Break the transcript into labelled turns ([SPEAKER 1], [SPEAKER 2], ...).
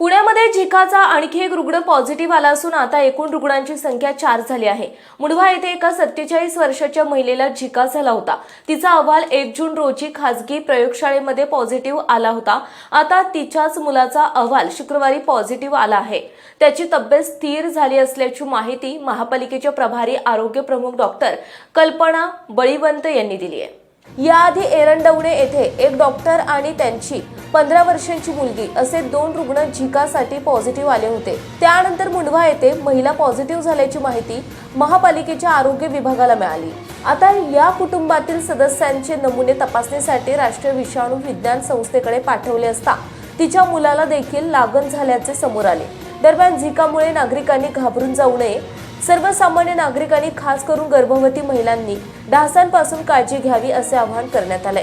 [SPEAKER 1] पुण्यामध्ये झिकाचा आणखी एक रुग्ण पॉझिटिव्ह आला असून आता एकूण रुग्णांची संख्या चार झाली आहे. मुंढवा येथे एका सत्तेचाळीस वर्षाच्या महिलेला झिका झाला होता. तिचा अहवाल एक जून रोजी खासगी प्रयोगशाळेमध्ये पॉझिटिव्ह आला होता. आता तिच्याच मुलाचा अहवाल शुक्रवारी पॉझिटिव्ह आला आहे. त्याची तब्येत स्थिर झाली असल्याची माहिती महापालिकेच्या प्रभारी आरोग्य प्रमुख डॉक्टर कल्पना बळीवंत यांनी दिली आहे. याआधी एरंडवणे येथे एक डॉक्टर आणि त्यांची पंधरा वर्षांची मुलगी असे दोन रुग्ण झिकासाठी पॉझिटिव्ह आले होते. त्यानंतर मुंढवा येथे महिला पॉझिटिव्ह झाल्याची माहिती महापालिकेच्या आरोग्य विभागाला मिळाली. आता या कुटुंबातील सदस्यांचे नमुने तपासणीसाठी राष्ट्रीय विषाणू विज्ञान संस्थेकडे पाठवले असता तिच्या मुलाला देखील लागण झाल्याचे समोर आले. दरम्यान झिकामुळे नागरिकांनी घाबरून जाऊ नये. सर्वसामान्य नागरिकांनी खास करून गर्भवती महिलांनी डासांपासून काळजी घ्यावी असे आवाहन करण्यात आले